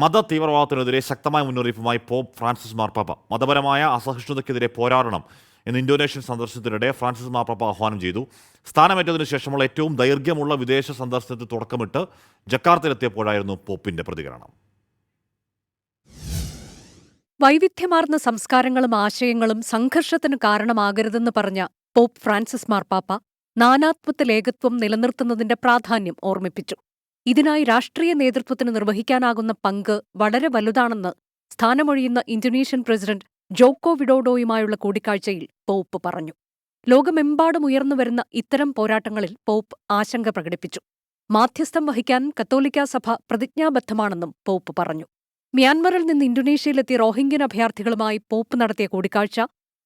മത തീവ്രവാദത്തിനെതിരെ ശക്തമായ മുന്നറിയിപ്പുമായി പോപ്പ് ഫ്രാൻസിസ് മാർപ്പാപ്പ മതപരമായ അസഹിഷ്ണുതയ്ക്കെതിരെ പോരാടണം എന്ന് ഇന്തോനേഷ്യൻ സന്ദർശനത്തിനിടെ ഫ്രാൻസിസ് മാർപ്പാപ്പ ആഹ്വാനം ചെയ്തു. സ്ഥാനമേറ്റതിനു ശേഷമുള്ള ഏറ്റവും ദൈർഘ്യമുള്ള വിദേശ സന്ദർശനത്തിൽ തുടക്കമിട്ട് ജക്കാർത്തയിലെത്തിയപ്പോഴായിരുന്നു പോപ്പിന്റെ പ്രതികരണം. വൈവിധ്യമാർന്ന സംസ്കാരങ്ങളും ആശയങ്ങളും സംഘർഷത്തിന് കാരണമാകരുതെന്ന് പറഞ്ഞ പോപ്പ് ഫ്രാൻസിസ് മാർപ്പാപ്പ നാനാത്വത്തിൽ ഏകത്വം നിലനിർത്തുന്നതിന്റെ പ്രാധാന്യം ഓർമ്മിപ്പിച്ചു. ഇതിനായി രാഷ്ട്രീയ നേതൃത്വത്തിന് നിർവഹിക്കാനാകുന്ന പങ്ക് വളരെ വലുതാണെന്ന് സ്ഥാനമൊഴിയുന്ന ഇന്തോനേഷ്യൻ പ്രസിഡന്റ് ജോക്കോ വിഡോഡോയുമായുള്ള കൂടിക്കാഴ്ചയിൽ പോപ്പ് പറഞ്ഞു. ലോകമെമ്പാടും ഉയർന്നുവരുന്ന ഇത്തരം പോരാട്ടങ്ങളിൽ പോപ്പ് ആശങ്ക പ്രകടിപ്പിച്ചു. മാധ്യസ്ഥം വഹിക്കാൻ കത്തോലിക്കാ സഭ പ്രതിജ്ഞാബദ്ധമാണെന്നും പോപ്പ് പറഞ്ഞു. മ്യാൻമറിൽ നിന്ന് ഇന്തോനേഷ്യയിലെത്തിയ റോഹിംഗ്യൻ അഭയാർത്ഥികളുമായി പോപ്പ് നടത്തിയ കൂടിക്കാഴ്ച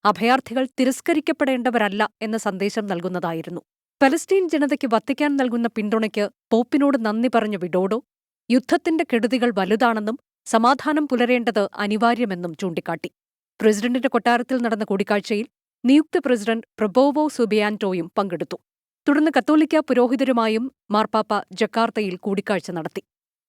അഭയാർത്ഥികൾ തിരസ്കരിക്കപ്പെടേണ്ടവരല്ല എന്ന സന്ദേശം നൽകുന്നതായിരുന്നു. പലസ്തീൻ ജനതയ്ക്ക് വത്തിക്കാൻ നൽകുന്ന പിന്തുണയ്ക്ക് പോപ്പിനോട് നന്ദി പറഞ്ഞ വിഡോഡോ യുദ്ധത്തിന്റെ കെടുതികൾ വലുതാണെന്നും സമാധാനം പുലരേണ്ടത് അനിവാര്യമെന്നും ചൂണ്ടിക്കാട്ടി. പ്രസിഡന്റിന്റെ കൊട്ടാരത്തിൽ നടന്ന കൂടിക്കാഴ്ചയിൽ നിയുക്ത പ്രസിഡന്റ് പ്രബോവോ സുബിയാന്റോയും പങ്കെടുത്തു. തുടർന്ന് കത്തോലിക്ക പുരോഹിതരുമായും മാർപ്പാപ്പ ജക്കാർത്തയിൽ കൂടിക്കാഴ്ച നടത്തി.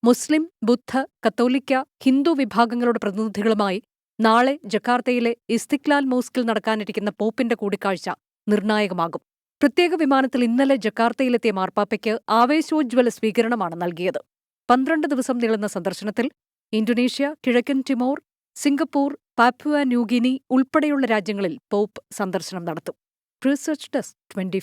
മുസ്ലിം ബുദ്ധ കത്തോലിക്ക ഹിന്ദു വിഭാഗങ്ങളുടെ പ്രതിനിധികളുമായി നാളെ ജക്കാർത്തയിലെ ഇസ്തിക്ലാൽ മോസ്കിൽ നടക്കാനിരിക്കുന്ന പോപ്പിന്റെ കൂടിക്കാഴ്ച നിർണായകമാകും. പ്രത്യേക വിമാനത്തിൽ ഇന്നലെ ജക്കാർത്തയിലെത്തിയ മാർപ്പാപ്പയ്ക്ക് ആവേശോജ്വല സ്വീകരണമാണ് നൽകിയത്. പന്ത്രണ്ട് ദിവസം നീളുന്ന സന്ദർശനത്തിൽ ഇന്തോനേഷ്യ കിഴക്കൻ ടിമോർ സിംഗപ്പൂർ പാപ്പുവ ന്യൂഗിനി ഉൾപ്പെടെയുള്ള രാജ്യങ്ങളിൽ പോപ്പ് സന്ദർശനം നടത്തും. Research desk twenty